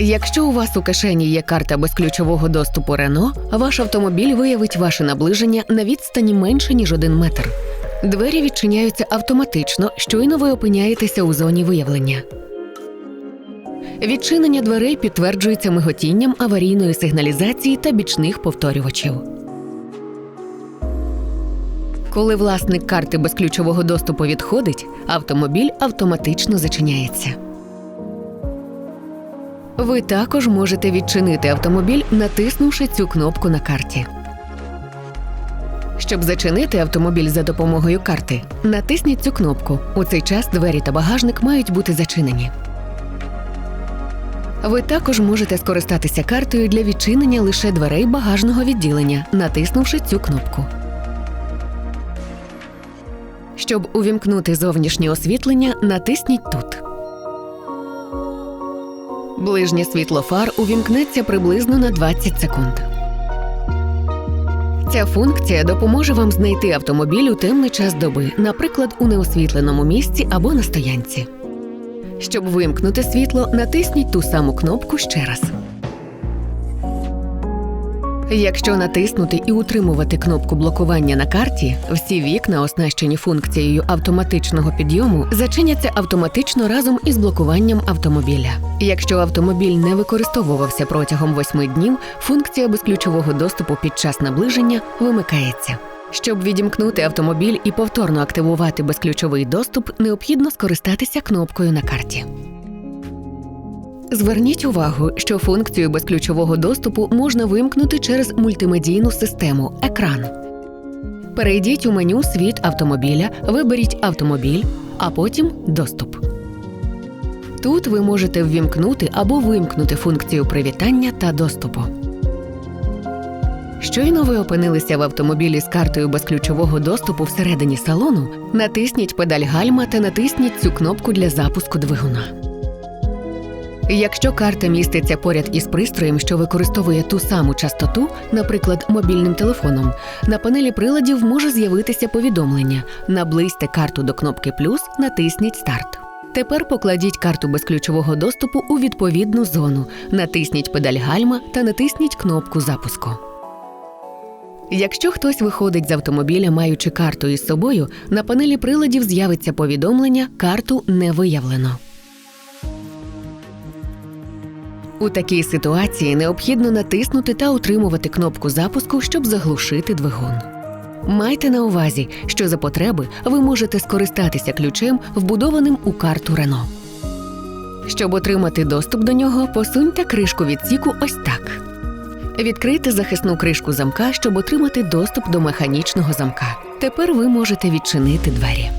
Якщо у вас у кишені є карта безключового доступу Рено, ваш автомобіль виявить ваше наближення на відстані менше ніж один метр. Двері відчиняються автоматично, щойно ви опиняєтеся у зоні виявлення. Відчинення дверей підтверджується миготінням аварійної сигналізації та бічних повторювачів. Коли власник карти безключового доступу відходить, автомобіль автоматично зачиняється. Ви також можете відчинити автомобіль, натиснувши цю кнопку на карті. Щоб зачинити автомобіль за допомогою карти, натисніть цю кнопку. У цей час двері та багажник мають бути зачинені. Ви також можете скористатися картою для відчинення лише дверей багажного відділення, натиснувши цю кнопку. Щоб увімкнути зовнішнє освітлення, натисніть тут. Ближнє світло фар увімкнеться приблизно на 20 секунд. Ця функція допоможе вам знайти автомобіль у темний час доби, наприклад, у неосвітленому місці або на стоянці. Щоб вимкнути світло, натисніть ту саму кнопку ще раз. Якщо натиснути і утримувати кнопку блокування на карті, всі вікна, оснащені функцією автоматичного підйому, зачиняться автоматично разом із блокуванням автомобіля. Якщо автомобіль не використовувався протягом 8 днів, функція безключового доступу під час наближення вимикається. Щоб відімкнути автомобіль і повторно активувати безключовий доступ, необхідно скористатися кнопкою на карті. Зверніть увагу, що функцію безключового доступу можна вимкнути через мультимедійну систему екран. Перейдіть у меню Світ автомобіля, виберіть автомобіль, а потім доступ. Тут ви можете ввімкнути або вимкнути функцію привітання та доступу. Щойно ви опинилися в автомобілі з картою безключового доступу всередині салону, натисніть педаль гальма та натисніть цю кнопку для запуску двигуна. Якщо карта міститься поряд із пристроєм, що використовує ту саму частоту, наприклад, мобільним телефоном, на панелі приладів може з'явитися повідомлення: наблизьте карту до кнопки плюс, натисніть старт. Тепер покладіть карту безключового доступу у відповідну зону, натисніть педаль гальма та натисніть кнопку запуску. Якщо хтось виходить з автомобіля, маючи карту із собою, на панелі приладів з'явиться повідомлення Карту не виявлено. У такій ситуації необхідно натиснути та утримувати кнопку запуску, щоб заглушити двигун. Майте на увазі, що за потреби ви можете скористатися ключем, вбудованим у карту Рено. Щоб отримати доступ до нього, посуньте кришку відсіку ось так. Відкрийте захисну кришку замка, щоб отримати доступ до механічного замка. Тепер ви можете відчинити двері.